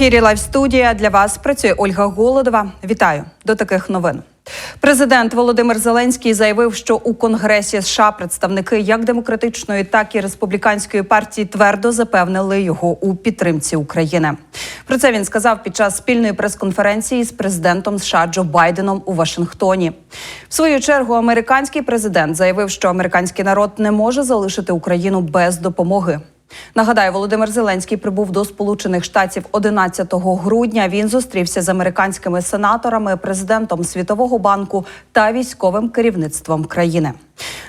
ефірі Лайв студія для вас працює Ольга Голодова. Вітаю до таких новин. Президент Володимир Зеленський заявив, що у Конгресі США представники як демократичної, так і республіканської партії твердо запевнили його у підтримці України. Про це він сказав під час спільної прес-конференції з президентом США Джо Байденом у Вашингтоні. В свою чергу американський президент заявив, що американський народ не може залишити Україну без допомоги. Нагадаю, Володимир Зеленський прибув до Сполучених Штатів 11 грудня. Він зустрівся з американськими сенаторами, президентом Світового банку та військовим керівництвом країни.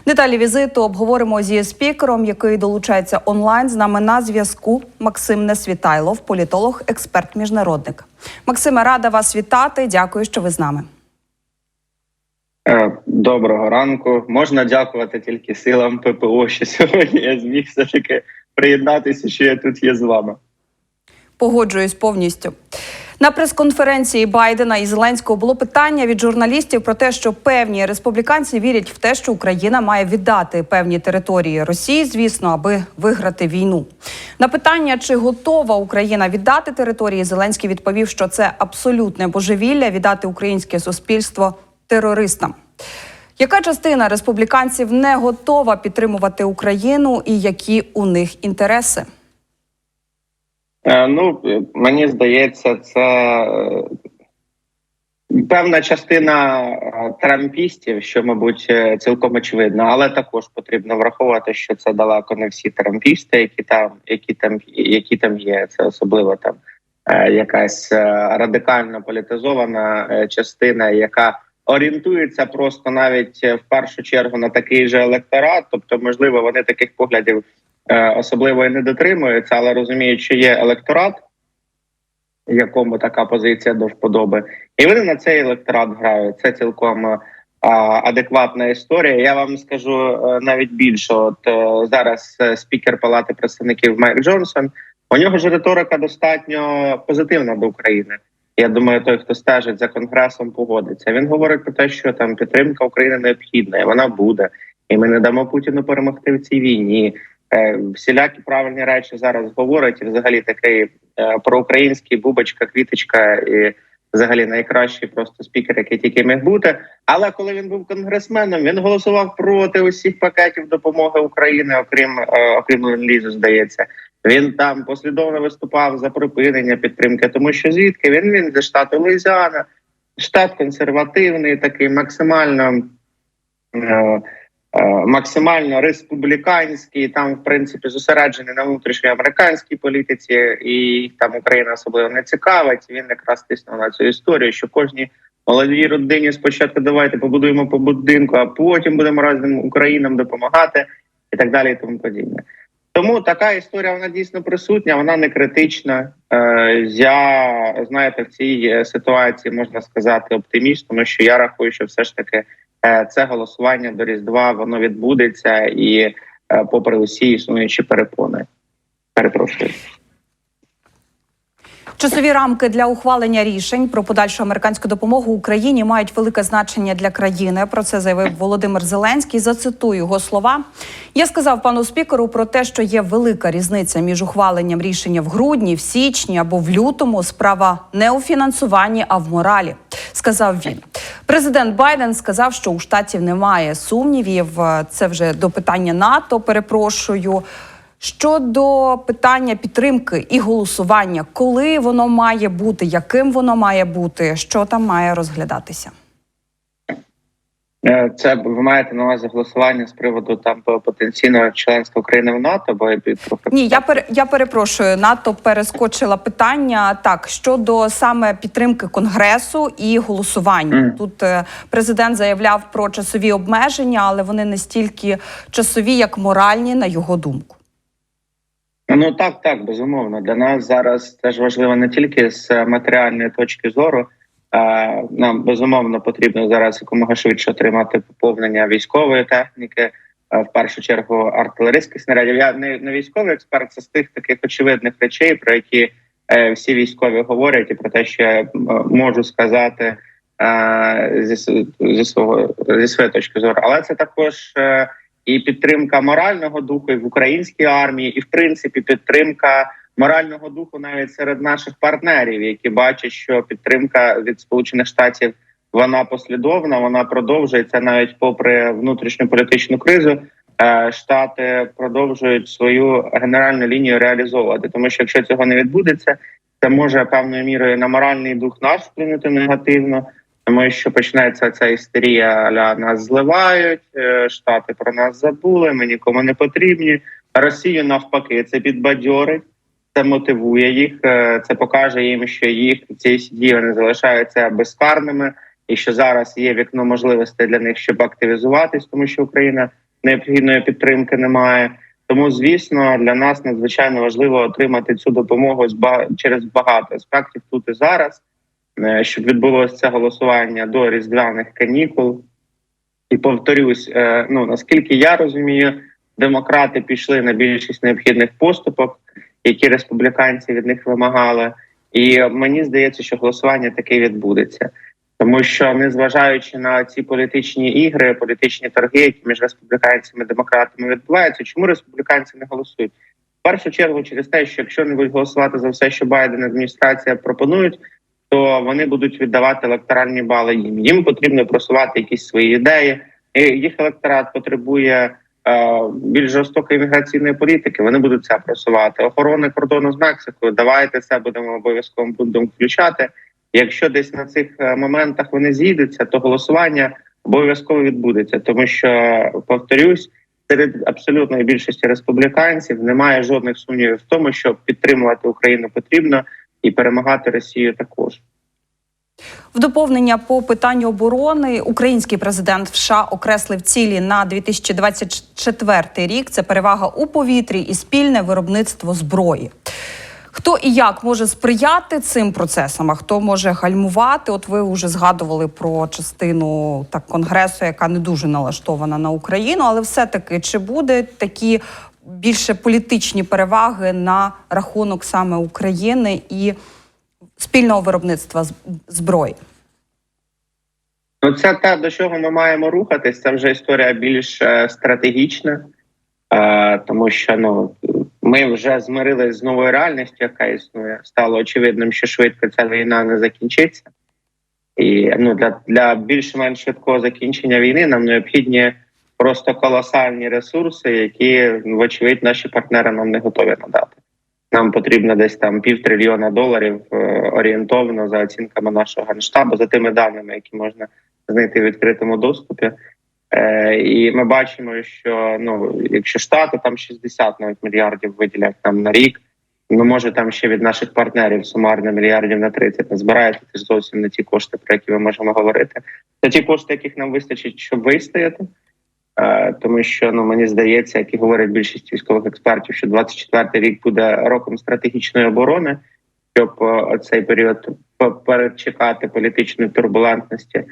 Деталі візиту обговоримо зі спікером, який долучається онлайн. З нами на зв'язку Максим Несвітайлов, політолог, експерт, міжнародник. Максиме, рада вас вітати. Дякую, що ви з нами. Е, Доброго ранку. Можна дякувати тільки силам ППО, що сьогодні я зміг все таки приєднатися, що я тут є з вами. Погоджуюсь повністю. На прес-конференції Байдена і Зеленського було питання від журналістів про те, що певні республіканці вірять в те, що Україна має віддати певні території Росії, звісно, аби виграти війну. На питання, чи готова Україна віддати території, Зеленський відповів, що це абсолютне божевілля віддати українське суспільство терористам. Яка частина республіканців не готова підтримувати Україну, і які у них інтереси? Е, Ну, е, мені здається, це е, певна частина трампістів, що, мабуть, цілком очевидно, але також потрібно враховувати, що це далеко не всі трампісти, які там, які там, які там є. Це особливо там якась радикально політизована частина, яка орієнтується просто навіть е, в першу чергу на такий же електорат, тобто, можливо, вони таких поглядів е, особливо і не дотримуються, але розуміють, що є електорат, якому така позиція до вподоби, і вони на цей електорат грають. Це цілком е, адекватна історія. Я вам скажу навіть більше. От зараз спікер Палати представників Майк Джонсон. У нього ж риторика достатньо позитивна до України. Я думаю, той, хто стежить за конгресом, погодиться. Він говорить про те, що там підтримка України необхідна, і вона буде. І ми не дамо Путіну перемогти в цій війні. Е, Всілякі правильні речі зараз говорить. І взагалі такий е, проукраїнський бубочка, квіточка і взагалі найкращий просто спікер, який тільки міг бути. Але коли він був конгресменом, він голосував проти усіх пакетів допомоги України, окрім е, окрім ленд-лізу, здається. Він там послідовно виступав за припинення підтримки, тому що звідки він він зі штату Луїзіана, штат консервативний, такий максимально е, е, максимально республіканський. Там, в принципі, зосереджений на внутрішньої американській політиці, і там Україна особливо не цікавить. Він якраз тиснув на цю історію, що кожній молодій родині спочатку давайте побудуємо по будинку, а потім будемо разом Українам допомагати і так далі, і тому подібне. Тому така історія вона дійсно присутня, вона не критична. Е, я знаєте, в цій е, ситуації можна сказати оптиміст, тому що я рахую, що все ж таки е, це голосування до Різдва воно відбудеться і, попри усі існуючі перепони. Перепрошую. Часові рамки для ухвалення рішень про подальшу американську допомогу Україні мають велике значення для країни. Про це заявив Володимир Зеленський. Зацитую його слова. Я сказав пану спікеру про те, що є велика різниця між ухваленням рішення в грудні, в січні або в лютому. Справа не у фінансуванні, а в моралі. Сказав він. Президент Байден сказав, що у штатів немає сумнівів. Це вже до питання НАТО. Перепрошую. Щодо питання підтримки і голосування, коли воно має бути, яким воно має бути, що там має розглядатися? Е, Це ви маєте на увазі голосування з приводу там потенційного членства України в НАТО, бо Ні, я пер, я перепрошую. НАТО перескочила питання так щодо саме підтримки конгресу і голосування. Мгм. Тут е, президент заявляв про часові обмеження, але вони не стільки часові, як моральні, на його думку. Ну так, так, безумовно. Для нас зараз теж важливо не тільки з матеріальної точки зору. Нам безумовно потрібно зараз якомога швидше отримати поповнення військової техніки, в першу чергу артилерійських снарядів. Я не, не військовий експерт, це з тих таких очевидних речей, про які е, всі військові говорять, і про те, що я е, можу сказати е, зі, зі свого зі своєї точки зору. Але це також. І підтримка морального духу і в українській армії, і в принципі підтримка морального духу навіть серед наших партнерів, які бачать, що підтримка від Сполучених Штатів вона послідовна, вона продовжується навіть попри внутрішню політичну кризу. Е, Штати продовжують свою генеральну лінію реалізовувати, тому що якщо цього не відбудеться, це може певною мірою на моральний дух наш вплинути негативно. Тому що почнеться ця істерія, аля нас зливають, е, штати про нас забули, ми нікому не потрібні. Росію навпаки, це підбадьорить, це мотивує їх. е, Це покаже їм, що їх ці дії вони залишаються безкарними, і що зараз є вікно можливостей для них, щоб активізуватись, тому що Україна необхідної підтримки немає. Тому, звісно, для нас надзвичайно важливо отримати цю допомогу через багато аспектів тут і зараз, щоб відбулося це голосування до різдвяних канікул. І повторюсь, е, ну наскільки я розумію, демократи пішли на більшість необхідних поступок, які республіканці від них вимагали. І мені здається, що голосування таке відбудеться. Тому що незважаючи на ці політичні ігри, політичні торги, які між республіканцями і демократами відбуваються, чому республіканці не голосують? В першу чергу через те, що якщо не будуть голосувати за все, що Байден адміністрація пропонують, то вони будуть віддавати електоральні бали їм. Їм потрібно просувати якісь свої ідеї. І їх електорат потребує е, більш жорстокої імміграційної політики. Вони будуть це просувати. Охорони кордону з Мексикою. Давайте це будемо обов'язково будемо включати. Якщо десь на цих е, моментах вони зійдуться, то голосування обов'язково відбудеться, тому що повторюсь, серед абсолютної більшості республіканців немає жодних сумнівів в тому, що підтримувати Україну потрібно і перемагати Росію також. В доповнення по питанню оборони український президент США окреслив цілі на 2024 рік. Це перевага у повітрі і спільне виробництво зброї. Хто і як може сприяти цим процесам, а хто може гальмувати? От ви вже згадували про частину так конгресу, яка не дуже налаштована на Україну, але все-таки чи буде такі більше політичні переваги на рахунок саме України і спільного виробництва зброї? Ну, це те, до чого ми маємо рухатись. Це вже історія більш е, стратегічна, е, тому що ну ми вже змирились з новою реальністю, яка існує. Стало очевидним, що швидко ця війна не закінчиться. І ну для, для більш-менш швидкого закінчення війни нам необхідні просто колосальні ресурси, які вочевидь наші партнери нам не готові надати. Нам потрібно десь там півтрильйона доларів е, орієнтовно за оцінками нашого генштабу, за тими даними, які можна знайти в відкритому доступі. Е, і ми бачимо, що ну якщо штати там 60 навіть мільярдів виділять там на рік, ну може там ще від наших партнерів сумарно мільярдів на 30 не збирається. Це ж зовсім не ті кошти, про які ми можемо говорити. Це ті кошти, яких нам вистачить, щоб вистояти. Е, тому що ну мені здається, як і говорять більшість військових експертів, що 24-й рік буде роком стратегічної оборони, щоб е, цей період перечекати політичної турбулентності.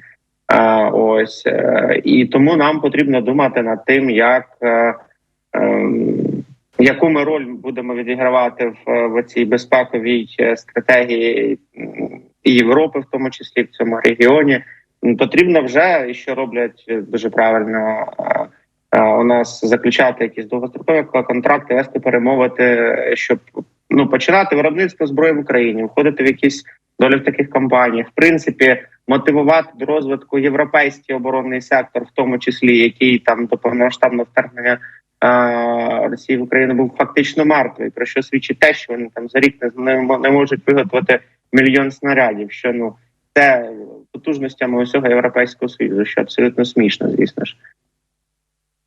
Е, ось і тому нам потрібно думати над тим, як ем, яку ми роль будемо відігравати в, в цій безпековій стратегії Європи, в тому числі в цьому регіоні. М, Потрібно вже і що роблять е, дуже правильно е, е, у нас заключати якісь довгострокові контракти, вести перемовити, щоб ну починати виробництво зброї в Україні, входити в якісь долі в таких компаніях. В принципі, мотивувати до розвитку європейський оборонний сектор, в тому числі який там до повномасштабного вторгнення е, Росії в Україну був фактично мертвий. Про що свідчить те, що вони там за рік не, не можуть виготовити мільйон снарядів. Що ну це потужностями усього європейського союзу, що абсолютно смішно, звісно ж.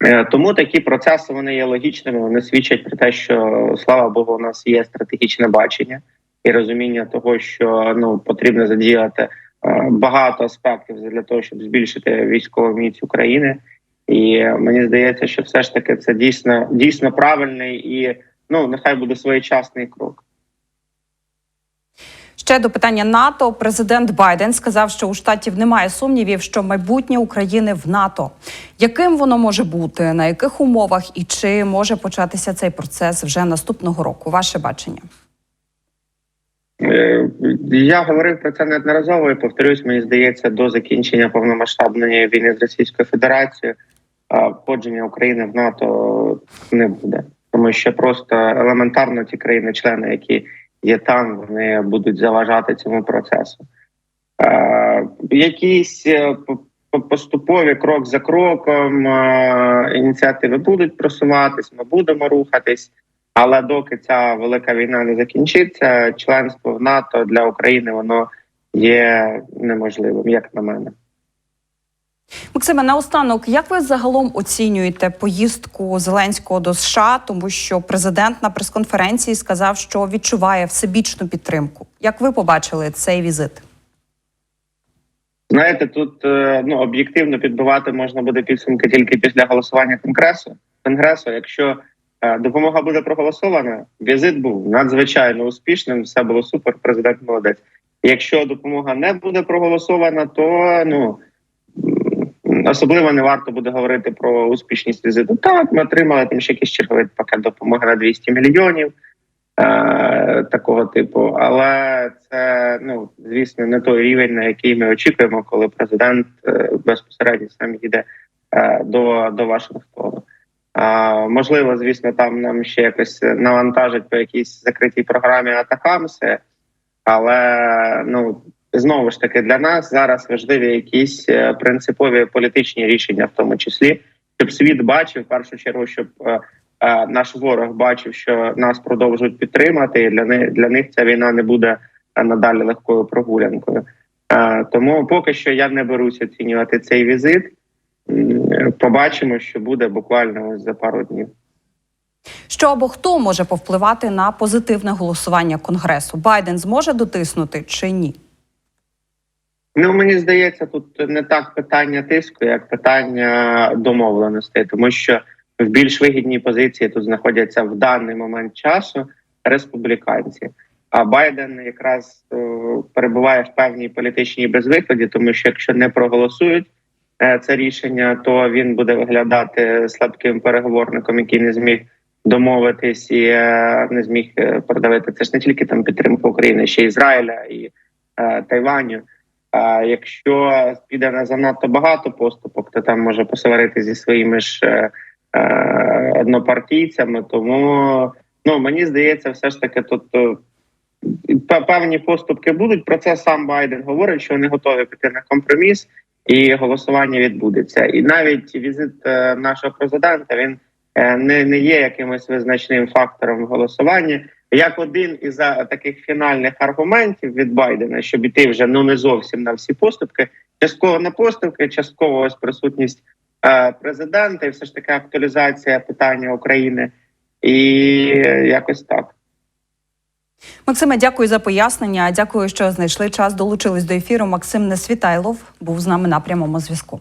Е, Тому такі процеси вони є логічними. Вони свідчать про те, що слава Богу, у нас є стратегічне бачення і розуміння того, що ну потрібно задіяти е, багато аспектів для того, щоб збільшити військову міць України. І мені здається, що все ж таки це дійсно дійсно правильний і ну нехай буде своєчасний крок. Ще до питання НАТО. Президент Байден сказав, що у штатів немає сумнівів, що майбутнє України в НАТО. Яким воно може бути, на яких умовах і чи може початися цей процес вже наступного року? Ваше бачення? Е, Я говорив про це неодноразово і повторюсь, мені здається, до закінчення повномасштабної війни з Російською Федерацією входження України в НАТО не буде. Тому що просто елементарно ті країни-члени, які є там, вони будуть заважати цьому процесу. Е, якісь е, по- по- поступові крок за кроком е, ініціативи будуть просуватись, ми будемо рухатись. Але доки ця велика війна не закінчиться, членство в НАТО для України воно є неможливим, як на мене. Максиме, наостанок, як ви загалом оцінюєте поїздку Зеленського до США, тому що президент на прес-конференції сказав, що відчуває всебічну підтримку. Як ви побачили цей візит? Знаєте, тут е, ну об'єктивно підбивати можна буде підсумки тільки після голосування конгресу. Конгресу, якщо е, допомога буде проголосована, візит був надзвичайно успішним. Все було супер. Президент молодець. Якщо допомога не буде проголосована, то ну особливо не варто буде говорити про успішність візиту. Так, ми отримали там ще якийсь черговий пакет допомоги на 200 мільйонів е, такого типу. Але це ну звісно не той рівень, на який ми очікуємо, коли президент е, безпосередньо сам їде е, до, до Вашингтону. А, можливо, звісно, там нам ще якось навантажать по якійсь закритій програмі Атакамси, але ну знову ж таки для нас зараз важливі якісь е, принципові політичні рішення, в тому числі, щоб світ бачив в першу чергу, щоб е, е, наш ворог бачив, що нас продовжують підтримати, і для них для них ця війна не буде надалі легкою прогулянкою. Тому поки що я не берусь оцінювати цей візит. Побачимо, що буде буквально ось за пару днів. Що або хто може повпливати на позитивне голосування конгресу? Байден зможе дотиснути чи ні? Ну мені здається, тут не так питання тиску, як питання домовленостей, тому що в більш вигідній позиції тут знаходяться в даний момент часу республіканці. А Байден якраз е, перебуває в певній політичній безвиході, тому що якщо не проголосують е, це рішення, то він буде виглядати слабким переговорником, який не зміг домовитись і е, не зміг продавити. Це ж не тільки там підтримка України, ще й Ізраїля і Тайваню. А якщо піде на занадто багато поступок, то там може посварити зі своїми ж е, е, однопартійцями. Тому ну мені здається, все ж таки тут е, певні поступки будуть. Про це сам Байден говорить, що вони готові піти на компроміс, і голосування відбудеться. І навіть візит е, нашого президента він е, не, не є якимось визначним фактором в голосуванні. Як один із таких фінальних аргументів від Байдена, щоб іти вже ну не зовсім на всі поступки, частково на поступки, частково ось присутність е, президента, і все ж таки актуалізація питання України, і якось так. Максиме, дякую за пояснення. Дякую, що знайшли час. Долучились до ефіру. Максим Несвітайлов був з нами на прямому зв'язку.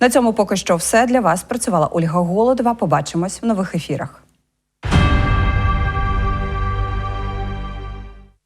На цьому поки що все для вас. Працювала Ольга Голодова. Побачимось в нових ефірах.